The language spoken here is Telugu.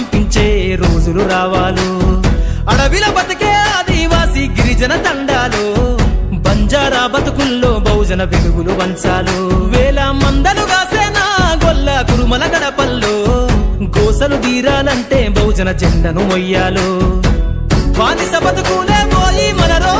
కంపించే రోజులు రావాలు. అడవిల బతికే ఆదివాసి గిరిజన తండాలు బంజారా బతుకుల్లో బహుజన వెలుగులు వంచాలు. వేల మందలు కాసేనా గొల్ల కురుమల గడపల్లో గోసలు తీరాలంటే బహుజన జెండను మొయ్యాలు. బానిస బతుకులే పోయి మనరో